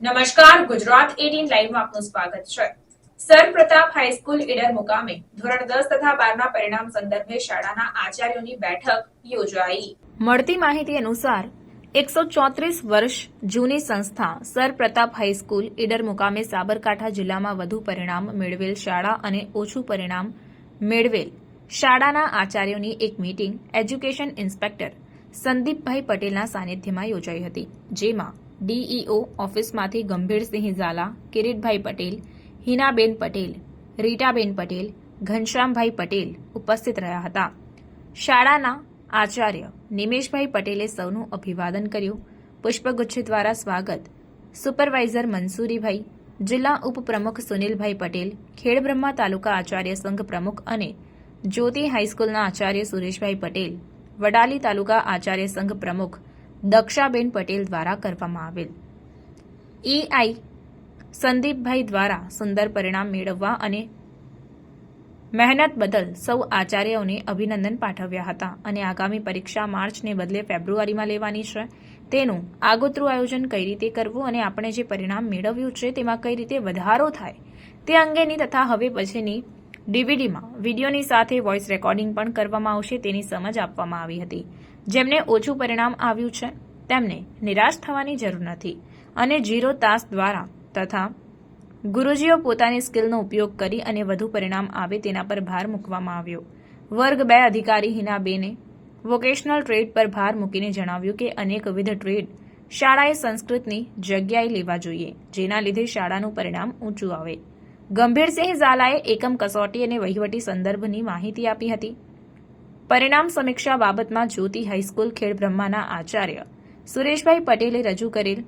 નમસ્કાર, ગુજરાત એટીન લાઈવમાં આપનું સ્વાગત છે. સર પ્રતાપ હાઈસ્કૂલ ઈડર મુકામે ધોરણ દસ તથા બારના પરિણામ સંદર્ભે શાળાના આચાર્યોની બેઠક યોજાઈ. મળતી માહિતી અનુસાર એકસો ચોત્રીસ વર્ષ જૂની સંસ્થા સર પ્રતાપ હાઈસ્કૂલ ઈડર મુકામે સાબરકાંઠા જિલ્લામાં વધુ પરિણામ મેળવેલ શાળા અને ઓછું પરિણામ મેળવેલ શાળાના આચાર્યોની એક મીટિંગ એજ્યુકેશન ઇન્સ્પેક્ટર સંદીપભાઈ પટેલના સાનિધ્યમાં યોજાઈ હતી, જેમાં ડીઈઓ ઓફિસમાંથી ગંભીરસિંહ ઝાલા, કિરીટભાઈ પટેલ, હિનાબેન પટેલ, રીટાબેન પટેલ, ઘનશ્યામભાઈ પટેલ ઉપસ્થિત રહ્યા હતા. શાળાના આચાર્ય નિમેશભાઈ પટેલે સૌનું અભિવાદન કર્યું. પુષ્પગુચ્છ દ્વારા સ્વાગત. સુપરવાઇઝર મનસુરીભાઈ, જિલ્લા ઉપપ્રમુખ સુનિલભાઈ પટેલ, ખેડબ્રહ્મા તાલુકા આચાર્ય સંઘ પ્રમુખ અને જ્યોતિ હાઈસ્કૂલના આચાર્ય સુરેશભાઈ પટેલ, વડાલી તાલુકા આચાર્ય સંઘ પ્રમુખ દક્ષાબેન પટેલ દ્વારા કરવામાં આવેલ. એઆઈ સંદીપભાઈ દ્વારા સુંદર પરિણામ મેળવવા અને મહેનત બદલ સૌ આચાર્યોને અભિનંદન પાઠવ્યા હતા અને આગામી પરીક્ષા માર્ચને બદલે ફેબ્રુઆરીમાં લેવાની છે. તેનું આગોતરું આયોજન કઈ રીતે કરવું અને આપણે જે પરિણામ મેળવ્યું છે તેમાં કઈ રીતે વધારો થાય તે અંગેની તથા હવે પછીની ડીવીડીમાં વિડીયોની સાથે વોઇસ રેકોર્ડિંગ પણ કરવામાં આવશે તેની સમજ આપવામાં આવી હતી. જેમને ઓછું પરિણામ આવ્યું છે, તેમને નિરાશ થવાની જરૂર નથી અને જીરો તાસ દ્વારા તથા ગુરુજીઓ પોતાની સ્કિલનો ઉપયોગ કરી અને વધુ પરિણામ આવે તેના પર ભાર મૂકવામાં આવ્યો. વર્ગ બે અધિકારી હિનાબેને વોકેશનલ ટ્રેડ પર ભાર મૂકીને જણાવ્યું કે અનેકવિધ ટ્રેડ શાળાએ સંસ્કૃતની જગ્યાએ લેવા જોઈએ, જેના લીધે શાળાનું પરિણામ ઊંચું આવે. ગંભીરસિંહ ઝાલાએ એકમ કસોટી અને વહીવટી સંદર્ભની માહિતી આપી હતી. પરિણામ સમીક્ષા બાબતમાં જ્યોતિ હાઈસ્કૂલ ખેડબ્રહ્માના આચાર્ય સુરેશભાઈ પટેલે રજૂ કરેલ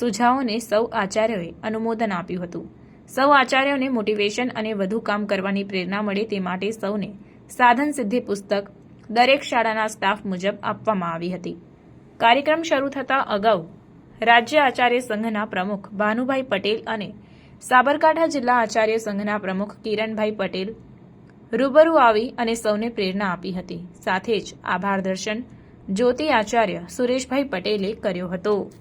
સુઝાવોને સૌ આચાર્યોએ અનુમોદન આપ્યું હતું. સૌ આચાર્યોને મોટિવેશન અને વધુ કામ કરવાની પ્રેરણા મળે તે માટે સૌને સાધન સિદ્ધિ પુસ્તક દરેક શાળાના સ્ટાફ મુજબ આપવામાં આવી હતી. કાર્યક્રમ શરૂ થતાં અગાઉ રાજ્ય આચાર્ય સંઘના પ્રમુખ ભાનુભાઈ પટેલ અને સાબરકાંઠા જિલ્લા આચાર્ય સંઘના પ્રમુખ કિરણભાઈ પટેલ રૂબરૂ આવી અને સૌને પ્રેરણા આપી હતી. સાથે જ આભાર દર્શન જ્યોતિ આચાર્ય સુરેશભાઈ પટેલે કર્યો હતો.